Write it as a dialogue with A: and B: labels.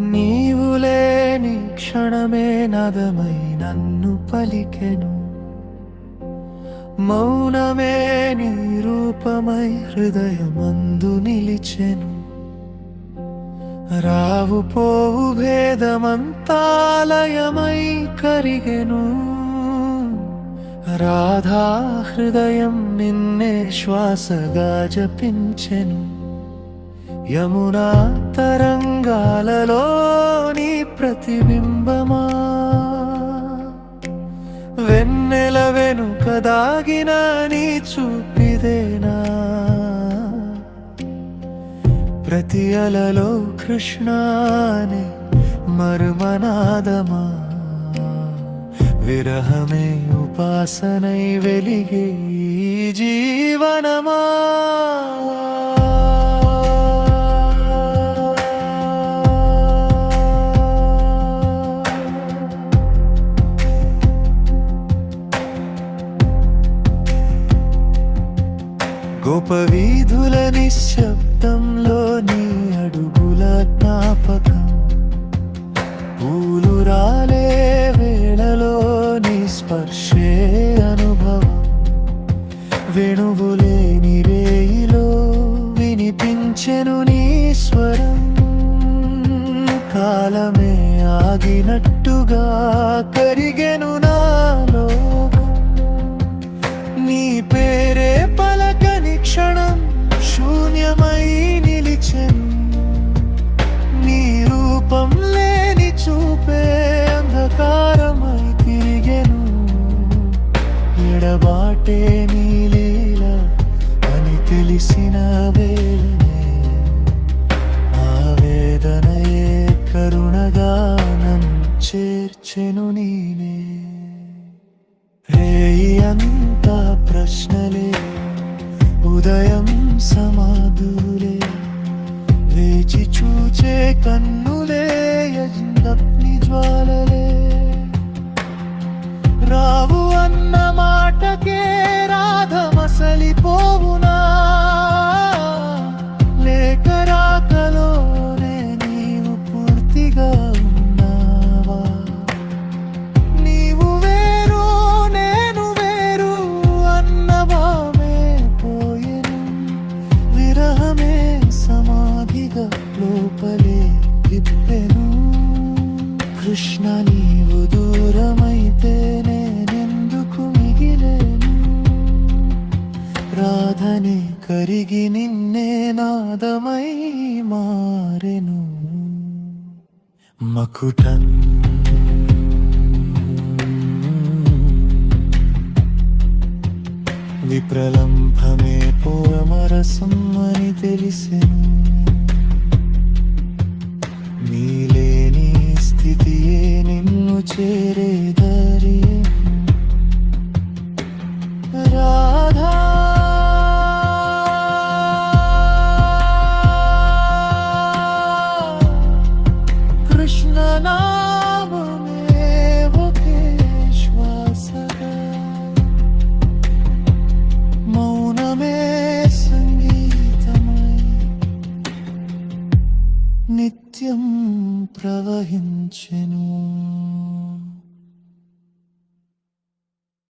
A: నీవు లేని క్షణమే నదమై నన్ను పలికెను. మౌనమే నీ రూపమై హృదయమందు నిలిచెను. రావు పోవు భేదమంతాలయమై కరిగెను. రాధా హృదయం నిన్నే శ్వాసగా జపించెను. యమునా తరంగాలలో నీ ప్రతిబింబమా? వెన్నెల వెనుక దాగిన నీ చూపిదేనా? ప్రతి అలలో కృష్ణాని మర్మనాదమా? విరహమే ఉపాసనై వెలిగే జీవనమా? గోపవీధుల నిశ్శబ్దంలో నీ అడుగుల జ్ఞాపకం. పూలు రాలే వేళలో నీ స్పర్శే అనుభవం. వేణువులేని రేయిలో వినిపించెను నీ స్వరం. కాలమే ఆగినట్టుగా కరిగెను నాలో నీ పే తెలిసిన వేళనే ఆవేదనయే కరుణగా నన్ను చేర్చెను నేనే. రేయి అంతా ప్రశ్నలే ఉదయం సమాధులే వేచి చూచే కన్నులే యజ్ఞప్ని కృష్ణ నీవు దూరమైతే నేనెందుకు మిగిలేను? రాధని కరిగి నిన్నే నాదమై మారెను. మకుటం. విప్రలంభమే పూర్వమరసం అని తెలిసెను. నీ నిత్యం ప్రవహించెను.